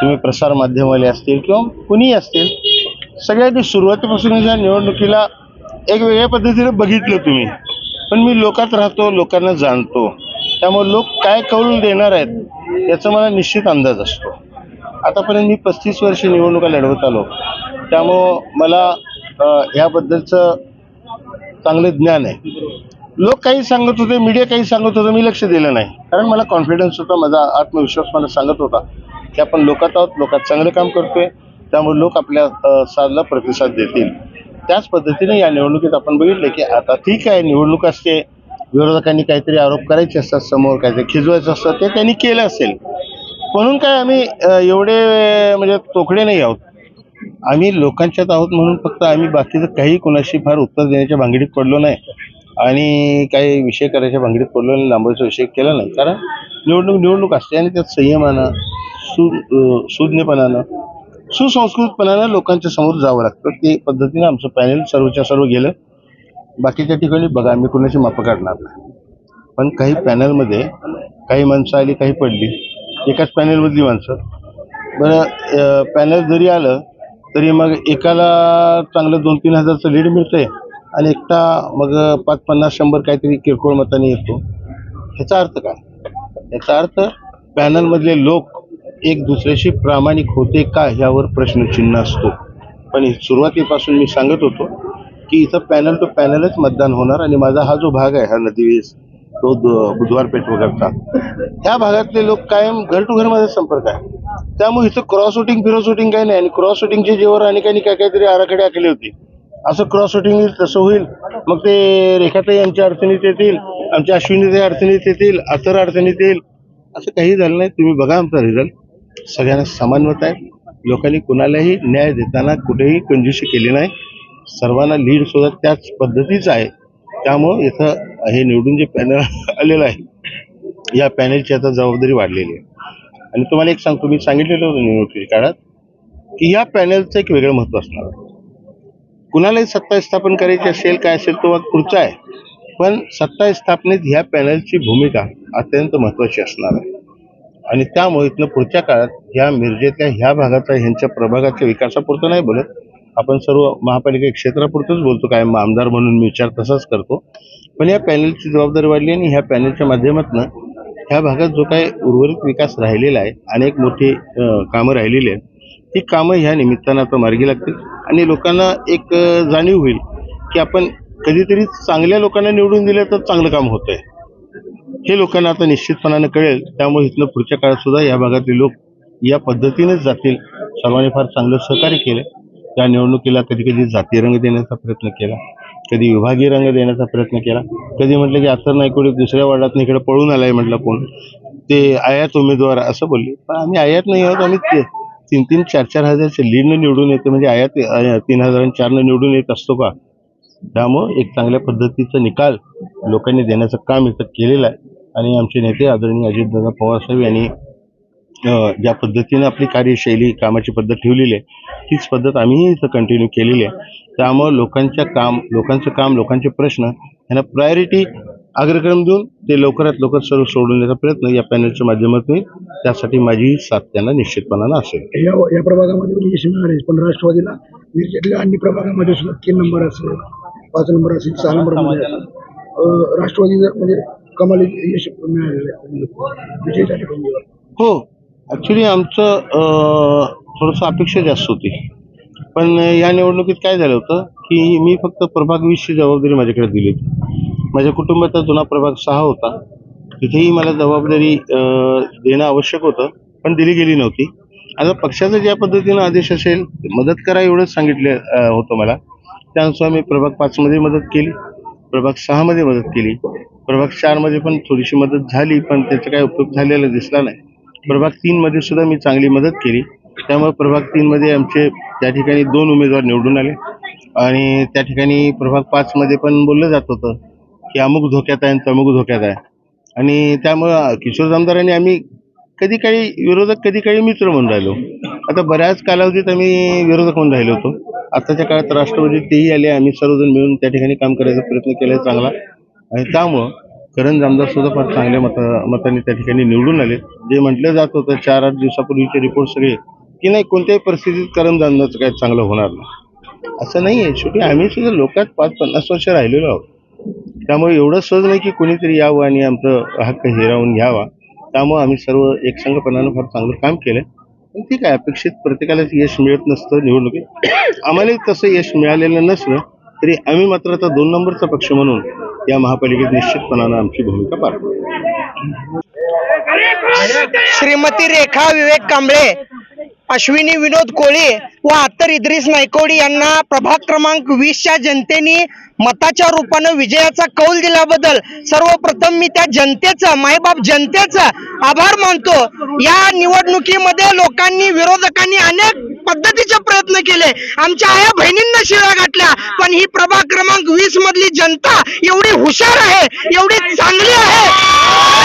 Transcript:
तुम्ही प्रसारमाध्यमाले असतील किंवा कुणीही असतील सगळ्यांनी सुरुवातीपासून या निवडणुकीला एक वेगळ्या पद्धतीने बघितलं तुम्ही पण मी लोकात राहतो लोकांना जाणतो. त्यामुळे लोक काय कौल देणार आहेत याचा मला निश्चित अंदाज असतो. आतापर्यंत मी पस्तीस वर्ष निवडणुका लढवत आलो. त्यामुळं मला ह्याबद्दलचं याबद्दलचं चांगलं ज्ञान आहे. लोक काही सांगत होते मीडिया काही सांगत होतं मी लक्ष दिलं नाही. कारण मला कॉन्फिडन्स होता माझा आत्मविश्वास मला सांगत होता. की आपण लोकात आहोत लोकात चांगलं काम करतोय त्यामुळे लोक आपल्या साधला प्रतिसाद देतील. त्याच पद्धतीने या निवडणुकीत आपण बघितलं की आता ठीक आहे निवडणूक असते विरोधकांनी काहीतरी आरोप करायचे असतात समोर काहीतरी खिजवायचं असतं ते त्यांनी केलं असेल. म्हणून काय आम्ही एवढे म्हणजे तोकडे नाही आहोत. आम्ही लोकांच्यात आहोत म्हणून फक्त आम्ही बाकीचं काही कुणाशी फार उत्तर देण्याच्या भांगडीत पडलो नाही. आणि काही विषय करायच्या भांगडीत पडलो नाही लांबायचा विषय केला नाही. कारण निवडणूक निवडणूक असते आणि त्यात संयमानं सु सुज्ञपणानं सुसंस्कृतपणानं लोकांच्या समोर जावं लागतं. ते पद्धतीने आमचं पॅनल सर्वच्या सर्व गेलं. बाकीच्या ठिकाणी बघा मी कुणाची मापं काढणार नाही. पण काही पॅनलमध्ये काही माणसं आली काही पडली. एकाच पॅनलमधली माणसं. बरं पॅनल जरी आलं तरी मग एकाला चांगलं दोन तीन हजारचं लीड मिळतंय आणि एकटा मग पाच पन्नास शंभर काहीतरी किरकोळ मताने येतो. ह्याचा अर्थ काय? याचा अर्थ पॅनलमधले लोक एक दुसऱ्याशी प्रामाणिक होते का ह्यावर प्रश्नचिन्ह असतो. पण सुरुवातीपासून मी सांगत होतो की इथं पॅनल टू पॅनलच मतदान होणार आणि माझा हा जो भाग आहे हा नदीवेस तो बुधवार पेठ वगैरेचा त्या भागातले लोक कायम घर टू घर माझा संपर्क आहे. त्यामुळे इथं क्रॉस वोटिंग फिरॉस वोटिंग काही नाही आणि क्रॉस वोटिंगचे जेव्हा अनेकांनी काय काहीतरी आराखडे आखले होते. असं क्रॉस वोटिंग होईल तसं होईल. मग ते रेखाताई आमच्या अडचणीत येतील आमच्या अश्विनीताई अडचणीत येतील अतर अडचणीत येईल असं काही झालं नाही. तुम्ही बघा आमचा रिझल्ट सगळ्यांना समान मत आहे. लोकांनी कुणालाही न्याय देताना कुठेही कंजूशी केली नाही. सर्वांना लीड सुद्धा त्याच पद्धतीचं आहे. त्यामुळं इथं हे निवडून जे पॅनल आलेलं आहे या पॅनलची आता जबाबदारी वाढलेली आहे. आणि तुम्हाला एक सांगतो मी सांगितलेलं होतं निवडणुकीच्या काळात की या पॅनलचं एक वेगळं महत्त्व असणार आहे. कुणालाही सत्ता स्थापन करायची असेल काय असेल तो पुढचा आहे. पण सत्ता स्थापनेत ह्या पॅनलची भूमिका अत्यंत महत्त्वाची असणार आहे. आणि त्यामुळे इथनं पुढच्या काळात ह्या मिरजेतल्या ह्या भागाचा ह्यांच्या प्रभागाच्या विकासापुरतं नाही बोलत. आपण सर्व महापालिका क्षेत्रापुरतंच बोलतो. काय आमदार म्हणून मी विचार तसाच करतो. पण या पॅनलची जबाबदारी वाढली आणि ह्या पॅनलच्या माध्यमातून ह्या भागात जो काही उर्वरित विकास राहिलेला आहे अनेक मोठी कामं राहिलेली आहेत ती कामं ह्या निमित्तानं आता मार्गी लागतील. आणि लोकांना एक जाणीव होईल की आपण कधीतरी चांगल्या लोकांना निवडून दिलं तर चांगलं काम होतं आहे हे लोकांना आता निश्चितपणानं कळेल. त्यामुळे इथलं पुढच्या काळात सुद्धा या भागातले लोक या पद्धतीनेच जातील. सर्वांनी फार चांगलं सहकार्य केलं. त्या निवडणुकीला कधी कधी जाती रंग देण्याचा प्रयत्न केला. कधी विभागीय रंग देण्याचा प्रयत्न केला. कधी म्हटलं की आता नाही कोणी दुसऱ्या वार्डात इकडे पळून आलाय म्हटलं कोण? ते आयात उमेदवार असं बोलले. पण आम्ही आयात नाही आहोत. आम्ही तीन तीन चार चार हजारच्या लीडनं निवडून येतो. म्हणजे आयात तीन हजार आणि चारनं निवडून येत असतो का? त्यामुळं एक चांगल्या पद्धतीचा निकाल लोकांनी देण्याचं काम इथं केलेलं आहे. आणि आमचे नेते आदरणीय अजितदादा पवार साहेब यांनी ज्या पद्धतीनं आपली कार्यशैली कामाची पद्धत ठेवलेली आहे तीच पद्धत आम्हीही इथं कंटिन्यू केलेली आहे. त्यामुळं लोकांच्या काम लोकांचं काम लोकांचे प्रश्न यांना प्रायोरिटी अग्रक्रम देऊन ते लवकरात लवकर सर्व सोडवण्याचा प्रयत्न या पॅनलच्या माध्यमातून त्यासाठी माझी साथ त्यांना निश्चितपणानं असेल. या या प्रभागामध्ये म्हणजे पण राष्ट्रवादीला अन्य प्रभागामध्ये सुद्धा तीन नंबर असेल. पाच नंबर असेल सहा नंबर राष्ट्रवादी जर म्हणजे कमाली यश मिळालेलं विजय झाले हो ॲक्च्युली आमचं थोडंसं अपेक्षा जास्त होती. पण या निवडणुकीत काय झालं होतं की मी फक्त प्रभाग वीसची जबाबदारी माझ्याकडे दिली होती. माझ्या कुटुंबाचा जुना प्रभाग सहा होता. तिथेही मला जबाबदारी देणं आवश्यक होतं पण दिली गेली नव्हती. आता पक्षाचा ज्या पद्धतीनं आदेश असेल मदत करा एवढंच सांगितलं होतं मला. त्यानुसार आम्ही प्रभाग पाचमध्ये मदत केली प्रभाग सहामध्ये मदत केली. प्रभाग चारमध्ये पण थोडीशी मदत झाली पण त्याचा काही उपयोग झालेला दिसला नाही. प्रभाग तीनमध्ये सुद्धा मी चांगली मदत केली. त्यामुळे प्रभाग तीनमध्ये आमचे त्या ठिकाणी दोन उमेदवार निवडून आले. आणि त्या ठिकाणी प्रभाग पाचमध्ये पण बोललं जात होतं की अमुक धोक्यात आहे आणि तमुक धोक्यात आहे. आणि त्यामुळं किशोर आमदारांनी आम्ही कधी काही विरोधक कधी काही मित्र म्हणून राहिलो. आता बऱ्याच कालावधीत आम्ही विरोधक म्हणून राहिलो होतो. आताच्या काळात राष्ट्रवादी तेही आले आम्ही सर्वजण मिळून त्या ठिकाणी काम करायचा प्रयत्न केला चांगला. आणि त्यामुळं करण जामदार सुद्धा फार चांगल्या मता मताने त्या ठिकाणी निवडून आले. जे म्हटलं जात होतं चार आठ दिवसापूर्वीचे रिपोर्ट सगळे की नाही कोणत्याही परिस्थितीत करण जामदारचं काय चांगलं होणार नाही. असं नाही आहे. शेवटी आम्ही सुद्धा लोकात पाच पन्नास वर्ष राहिलेलो आहोत. त्यामुळे एवढं सहज नाही की कोणीतरी यावं आणि आमचं हक्क हिरावून घ्यावा. त्यामुळे आम्ही सर्व एकसंघपणानं फार चांगलं काम केलं ठीक आहे अपेक्षित प्रत्येकालाच यश मिळत नसतं निवडणुकीत. आम्हालाही तसं यश मिळालेलं नसलं तरी आम्ही मात्र आता दोन नंबरचा पक्ष म्हणून या महापालिकेत निश्चितपणानं आमची भूमिका पार श्रीमती रेखा विवेक कांबळे अश्विनी विनोद कोळी व अत्तर इद्रिस नायकोडी यांना प्रभाग क्रमांक वीसच्या जनतेने मताच्या रूपानं विजयाचा कौल दिल्याबद्दल सर्वप्रथम मी त्या जनतेचं मायबाप जनतेचा आभार मानतो. या निवडणुकीमध्ये लोकांनी विरोधकांनी अनेक पद्धतीचे प्रयत्न केले. आमच्या आया बहिणींना शिळा गाठल्या पण ही प्रभाग क्रमांक वीस मधली जनता एवढी हुशार आहे एवढी चांगली आहे.